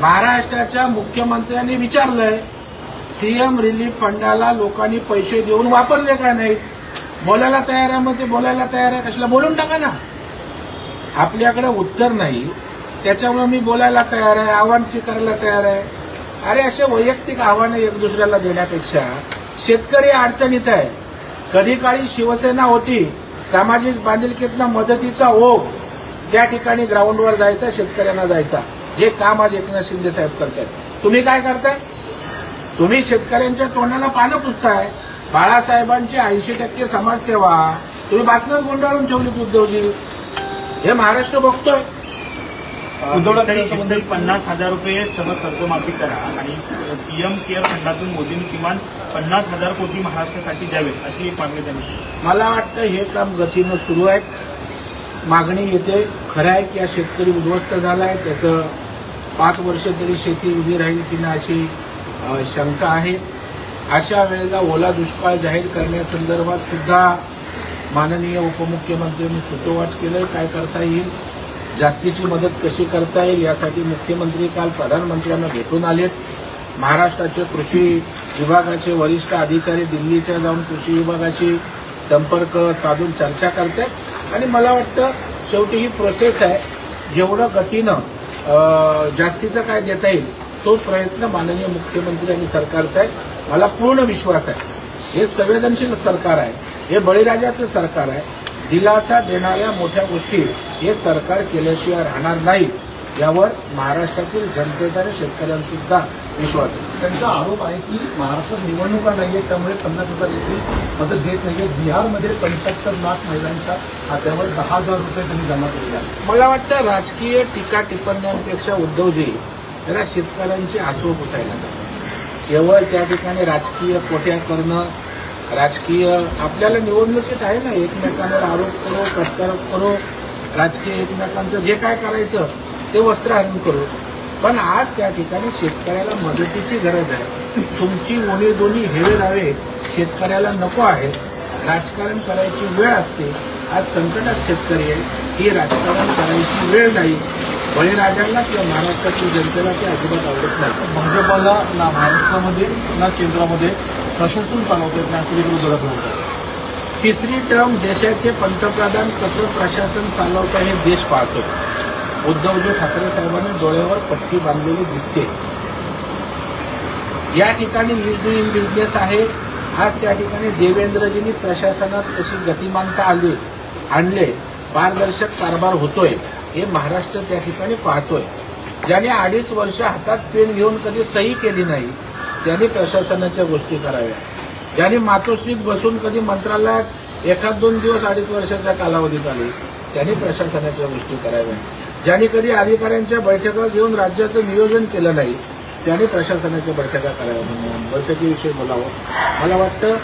महाराष्ट्राच्या मुख्यमंत्र्यांनी विचारलंय CM relief फंडाला लोकांनी पैसे देऊन वापरले का नाहीत? बोलायला तयार आहे मग ते बोलायला तयार आहे कशाला बोलून टाका ना. आपल्याकडे उत्तर नाही त्याच्यामुळे मी बोलायला तयार आहे आव्हान स्वीकारायला तयार आहे. अरे असे वैयक्तिक आव्हानं एक दुसऱ्याला देण्यापेक्षा शेतकरी अडचणीत आहे. कधी काळी शिवसेना होती सामाजिक बांधिलकीतनं मदतीचा ओघ त्या ठिकाणी ग्राउंडवर जायचा शेतकऱ्यांना जायचा. जे काम आज एकनाथ शिंदे साहेब करतायत तुम्ही काय करताय? तुम्ही शेतकऱ्यांच्या तोंडाला पानं पुसताय. बाळासाहेबांची ऐंशी टक्के समाजसेवा तुम्ही बासनात गुंडाळून ठेवली उद्धवजी. हे महाराष्ट्र बघतोय. उद्धव पन्नास हजार रुपये सह कर्जमाफी करा आणि पीएम केअर फंडातून मोदींनी किमान पन्नास हजार कोटी महाराष्ट्रासाठी द्यावेत अशी एक मागणी त्यांनी. मला वाटतं हे काम गतीनं सुरू आहे मागणी येते. खरं आहे की हा शेतकरी उद्ध्वस्त झाला आहे त्याचं पाच वर्ष तरी शेती उभी राहील की ना अशी शंका आहे. अशा वेळेला ओला दुष्काळ जाहीर करण्यासंदर्भात सुद्धा माननीय उपमुख्यमंत्र्यांनी सुतोवाच केलं काय करता येईल? जास्तीची मदत कशी करता येईल? यासाठी मुख्यमंत्री काल प्रधानमंत्र्यांना भेटून आलेत. महाराष्ट्राचे कृषी विभागाचे वरिष्ठ अधिकारी दिल्लीच्या जाऊन कृषी विभागाशी संपर्क साधून चर्चा करतात. आणि मला वाटतं शेवटी ही प्रोसेस आहे. जेवढं गतीनं जास्तीचं काय देता येईल तो प्रयत्न माननीय मुख्यमंत्री आणि सरकारचा आहे. मला पूर्ण विश्वास आहे. हे संवेदनशील सरकार आहे. हे बळीराजाचं सरकार आहे. दिलासा देणाऱ्या मोठ्या गोष्टी हे सरकार केल्याशिवाय राहणार नाही यावर महाराष्ट्रातील जनतेचा आणि शेतकऱ्यांसुद्धा विश्वास आहे. त्यांचा आरोप आहे की महाराष्ट्रात निवडणुका नाही आहेत त्यामुळे पन्नास हजार रुपये मदत देत आहे बिहारमध्ये पंच्याहत्तर लाख महिलांच्या खात्यावर दहा हजार रुपये त्यांनी जमा केले आहेत. मला वाटतं राजकीय टीका टिप्पण्यांपेक्षा उद्धवजी जरा शेतकऱ्यांची आसू पुसायला केवळ त्या ठिकाणी राजकीय कोट्या करणं राजकीय आपल्याला निवडणुकीत आहे ना एकमेकांवर आरोप करू प्रत्यारोप करो राजकीय एकमेकांचं जे काय करायचं ते वस्त्र हरण करू. पण आज त्या ठिकाणी शेतकऱ्याला मदतीची गरज आहे. तुमची उणी दोन्ही हेवे दावे शेतकऱ्याला नको आहे राजकारण करायची वेळ असते. आज संकटात शेतकरी आहे. ही राजकारण करायची वेळ नाही. बळीराजांना किंवा महाराष्ट्रातील जनतेला ते अजिबात आवडत नाही. भाजपला ना महाराष्ट्रामध्ये ना केंद्रामध्ये प्रशासन चालवत येत नाही असं म्हणतात तिसरी टर्म देशाचे पंतप्रधान कसं प्रशासन चालवतं हे देश पाहतो. उद्धवजी ठाकरे साहेबांनी डोळ्यावर पट्टी बांधलेली दिसते. या ठिकाणी इज डुईंग बिझनेस आहे. आज त्या ठिकाणी देवेंद्रजींनी प्रशासनात कशी गतिमानता आली आणले पारदर्शक कारभार होतोय हे महाराष्ट्र त्या ठिकाणी पाहतोय. ज्याने अडीच वर्ष हातात पेन घेऊन कधी सही केली नाही त्यांनी प्रशासनाच्या गोष्टी कराव्या. ज्यांनी मातोश्रीत बसून कधी मंत्रालयात एखाद दोन दिवस अडीच वर्षाच्या कालावधीत आले त्यांनी प्रशासनाच्या गोष्टी कराव्या. ज्यांनी कधी अधिकाऱ्यांच्या बैठका घेऊन राज्याचं नियोजन केलं नाही त्यांनी प्रशासनाच्या बैठका कराव्या बैठकीविषयी बोलावं. मला वाटतं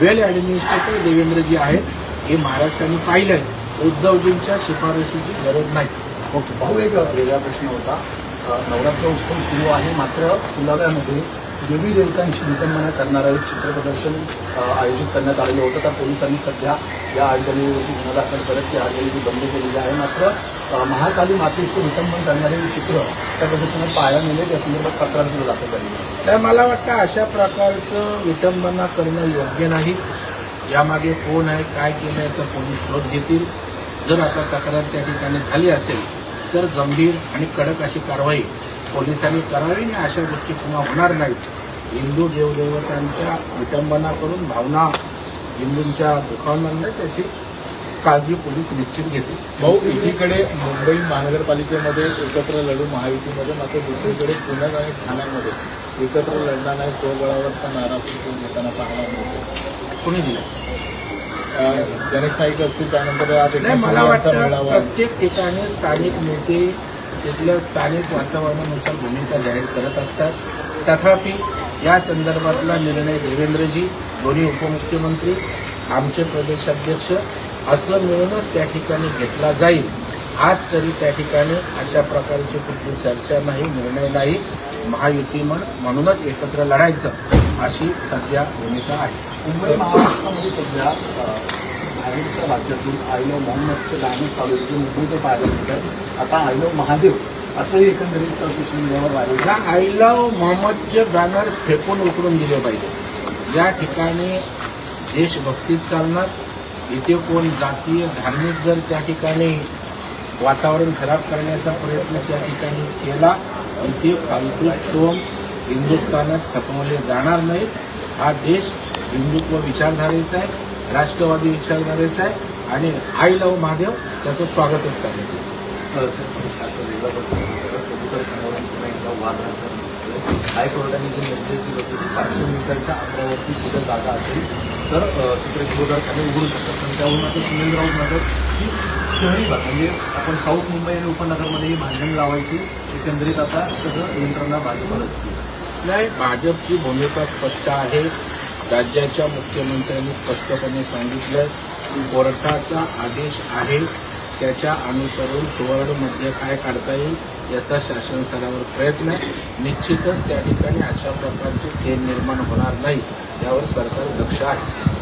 वेल ॲडमिनिस्ट्रेटर देवेंद्रजी आहेत. हे महाराष्ट्राने पाहिलंय. उद्धवजींच्या शिफारशीची गरज नाही. ओके भाऊ एक वेगळा प्रश्न होता. नवरात्र उत्सव सुरू आहे मात्र पुलाव्यामध्ये देवी देवतांची विटंबना करणारं एक चित्रप्रदर्शन प्रदर्शन आयोजित करण्यात आलेलं होतं. त्या पोलिसांनी सध्या या आगजनीवरती गुन्हा दाखल करत ती आगजनी बंद केलेली आहे. मात्र महाकाली मातेचं विटंबन करणारे चित्र त्या प्रदर्शनात पाहायला मिळेल. या संदर्भात तक्रार सुद्धा दाखल झाली आहे. तर मला वाटतं अशा प्रकारचं विटंबना करणं योग्य नाही. यामागे कोण आहे काय केलं याचा पोलीस शोध घेतील. जर आता तक्रार त्या ठिकाणी झाली असेल तर गंभीर आणि कडक अशी कारवाई पोलिसांनी करावी आणि अशा गोष्टी पुन्हा होणार नाहीत. हिंदू देवदेवतांच्या विटंबना करून भावना हिंदूंच्या दुखावणार नाही त्याची काळजी पोलीस निश्चित घेतील. भाऊ एकीकडे मुंबई महानगरपालिकेमध्ये एकत्र लढू महायुतीमध्ये मात्र दुसरीकडे पुण्यात आणि ठाण्यामध्ये एकत्र लढणार नाही स्वबळावरचा नारा पण घेताना पाहायला मिळतो? कोणी दिलं? गणेश नाईक असतील त्यानंतर आज नाही मला वाटतं. प्रत्येक ठिकाणी स्थानिक नेते तिथल्या स्थानिक वातावरणानुसार भूमिका जाहीर करत असतात. तथापि या संदर्भातला निर्णय देवेंद्रजी दोन्ही उपमुख्यमंत्री आमचे प्रदेशाध्यक्ष असं मिळूनच त्या ठिकाणी घेतला जाईल. आज तरी त्या ठिकाणी अशा प्रकारची कुठली चर्चा नाही निर्णय नाही. महायुती म्हणूनच एकत्र लढायचं अशी सध्या भूमिका आहे. मुंबई महाराष्ट्रामध्ये सध्या आईच्या बाहेरच्या राज्यातून आयलो लव मोहम्मदचे चालू आहेत मुंबईत पाहायला आता आयलो लव महादेव असंही एकंदरीत सोशल मीडियावर व्हायरल या आय मोहम्मदचे बॅनर फेकून उकडून दिले पाहिजे. ज्या ठिकाणी देशभक्तीत चालणार. इथे कोण जातीय धार्मिक जर त्या ठिकाणी वातावरण खराब करण्याचा प्रयत्न त्या ठिकाणी केला इथे फालतू स्टोम हिंदुस्थानात खपवले जाणार नाहीत. हा देश हिंदुत्व विचारधारेचा आहे. राष्ट्रवादी विचारधारेचा आहे आणि आय लव्ह महादेव त्याचं स्वागतच करण्यात येईल हायकोर्टाने जे निर्देश दिले होते की पाचशे मीटरच्या अंतरावरती कुठे जागा असेल तर तिकडे खाली उघडू शकतात. पण त्यावरून आता सुनील राऊत म्हणतात की शहरी भाग म्हणजे आपण साऊथ मुंबई आणि उपनगरमध्ये ही भांडण लावायची एकंदरीत आता सगळं यंत्रणा भाजपलाच नाही भाजपची भूमिका स्पष्ट आहे. राज्याच्या मुख्यमंत्र्यांनी स्पष्टपणे सांगितलं की कोर्टाचा आदेश आहे त्याच्या अनुसरून सुवर्णमध्ये काय काढता येईल याचा शासन स्तरावर प्रयत्न. आहे निश्चितच त्या ठिकाणी अशा प्रकारचे खेळ निर्माण होणार नाही यावर सरकार लक्ष आहे.